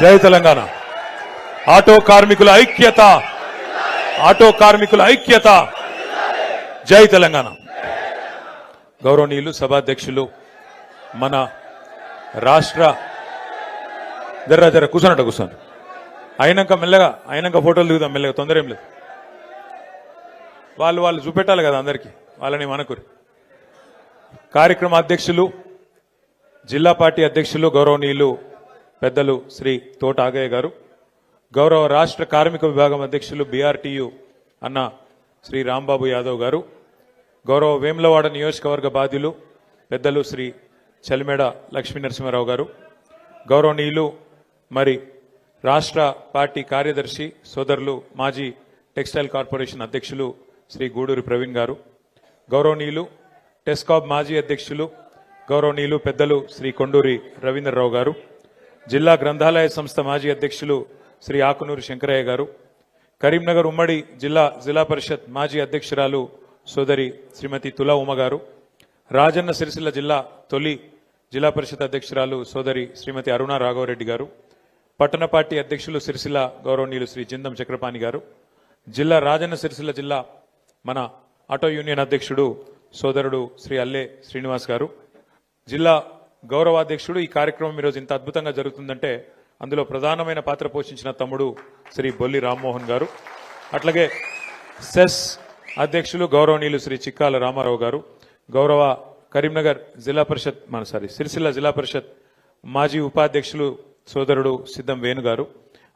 జై తెలంగాణ. ఆటో కార్మికుల ఐక్యత. ఆటో కార్మికుల ఐక్యత. జై తెలంగాణ. గౌరవనీయులు సభాధ్యక్షులు మన రాష్ట్ర జర్ర జర్ర కూర్చోనట కూర్చోండి అయినాక మెల్లగా అయినాక ఫోటోలు దిగుదాం మెల్లగా తొందర ఏం లేదు. వాళ్ళు వాళ్ళు చూపెట్టాలి కదా అందరికీ వాళ్ళని మనకురి. కార్యక్రమ అధ్యక్షులు జిల్లా పార్టీ అధ్యక్షులు గౌరవనీయులు పెద్దలు శ్రీ తోట ఆగయ్య గారు గౌరవ రాష్ట్ర కార్మిక విభాగం అధ్యక్షులు బీఆర్టీయు అన్న శ్రీ రాంబాబు యాదవ్ గారు గౌరవ వేములవాడ నియోజకవర్గ బాధ్యులు పెద్దలు శ్రీ చలిమేడ లక్ష్మీ నరసింహారావు గారు గౌరవనీయులు మరి రాష్ట్ర పార్టీ కార్యదర్శి సోదరులు మాజీ టెక్స్టైల్ కార్పొరేషన్ అధ్యక్షులు శ్రీ గూడూరి ప్రవీణ్ గారు గౌరవనీయులు టెస్కాబ్ మాజీ అధ్యక్షులు గౌరవనీయులు పెద్దలు శ్రీ కొండూరి రవీంద్రరావు గారు జిల్లా గ్రంథాలయ సంస్థ మాజీ అధ్యక్షులు శ్రీ ఆకునూరు శంకరయ్య గారు కరీంనగర్ ఉమ్మడి జిల్లా జిల్లా పరిషత్ మాజీ అధ్యక్షురాలు సోదరి శ్రీమతి తులా ఉమ గారు రాజన్న సిరిసిల్ల జిల్లా తొలి జిల్లా పరిషత్ అధ్యక్షురాలు సోదరి శ్రీమతి అరుణ రాఘవరెడ్డి గారు పట్టణ పార్టీ అధ్యక్షులు సిరిసిల్ల గౌరవనీయులు శ్రీ జిందం చక్రపాణి గారు జిల్లా రాజన్న సిరిసిల్ల జిల్లా మన ఆటో యూనియన్ అధ్యక్షుడు సోదరుడు శ్రీ అల్లే శ్రీనివాస్ గారు జిల్లా గౌరవాధ్యక్షుడు ఈ కార్యక్రమం ఈరోజు ఇంత అద్భుతంగా జరుగుతుందంటే అందులో ప్రధానమైన పాత్ర పోషించిన తమ్ముడు శ్రీ బొల్లి రామ్మోహన్ గారు. అట్లాగే సెస్ అధ్యక్షులు గౌరవనీయులు శ్రీ చిక్కాల రామారావు గారు. గౌరవ కరీంనగర్ జిల్లా పరిషత్ మన సారీ సిరిసిల్ల జిల్లా పరిషత్ మాజీ ఉపాధ్యక్షులు సోదరుడు సిద్ధం వేణు గారు.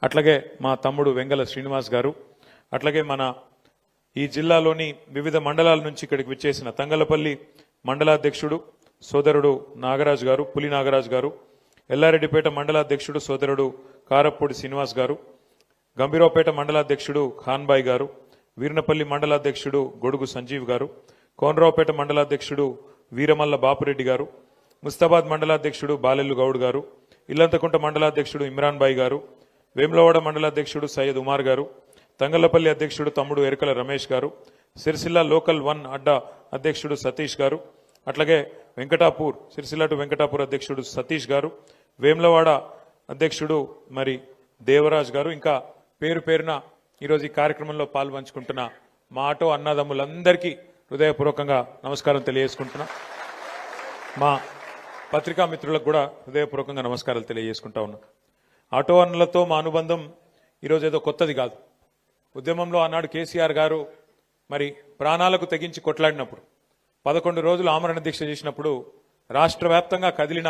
అట్లాగే మా తమ్ముడు వెంగల శ్రీనివాస్ గారు. అట్లాగే మన ఈ జిల్లాలోని వివిధ మండలాల నుంచి ఇక్కడికి విచ్చేసిన తంగలపల్లి మండలాధ్యక్షుడు సోదరుడు నాగరాజు గారు పులి నాగరాజు గారు ఎల్లారెడ్డిపేట మండలాధ్యక్షుడు సోదరుడు కారప్పూడి శ్రీనివాస్ గారు గంభీరావుపేట మండలాధ్యక్షుడు ఖాన్బాయ్ గారు వీర్నపల్లి మండలాధ్యక్షుడు గొడుగు సంజీవ్ గారు కోనరావుపేట మండలాధ్యక్షుడు వీరమల్ల బాపురెడ్డి గారు ముస్తాబాద్ మండలాధ్యక్షుడు బాలెల్లు గౌడ్ గారు ఇల్లంతకుంట మండలాధ్యక్షుడు ఇమ్రాన్ బాయ్ గారు వేములవాడ మండలాధ్యక్షుడు సయ్యద్ ఉమార్ గారు తంగళ్ళపల్లి అధ్యక్షుడు తమ్ముడు ఎరకల రమేష్ గారు సిరిసిల్ల లోకల్ వన్ అడ్డా అధ్యక్షుడు సతీష్ గారు అట్లాగే వెంకటాపూర్ సిరిసిల్ల టు వెంకటాపూర్ అధ్యక్షుడు సతీష్ గారు వేములవాడ అధ్యక్షుడు మరి దేవరాజ్ గారు. ఇంకా పేరు పేరున ఈరోజు ఈ కార్యక్రమంలో పాల్పంచుకుంటున్న మా ఆటో అన్నదమ్ములందరికీ హృదయపూర్వకంగా నమస్కారం తెలియజేసుకుంటున్నా. మా పత్రికా మిత్రులకు కూడా హృదయపూర్వకంగా నమస్కారాలు తెలియజేసుకుంటా ఉన్నా. ఆటో అన్నలతో మా అనుబంధం ఈరోజు ఏదో కొత్తది కాదు. ఉద్యమంలో ఆనాడు కేసీఆర్ గారు మరి ప్రాణాలకు తెగించి కొట్లాడినప్పుడు పదకొండు రోజులు ఆమరణ దీక్ష చేసినప్పుడు రాష్ట్ర వ్యాప్తంగా కదిలిన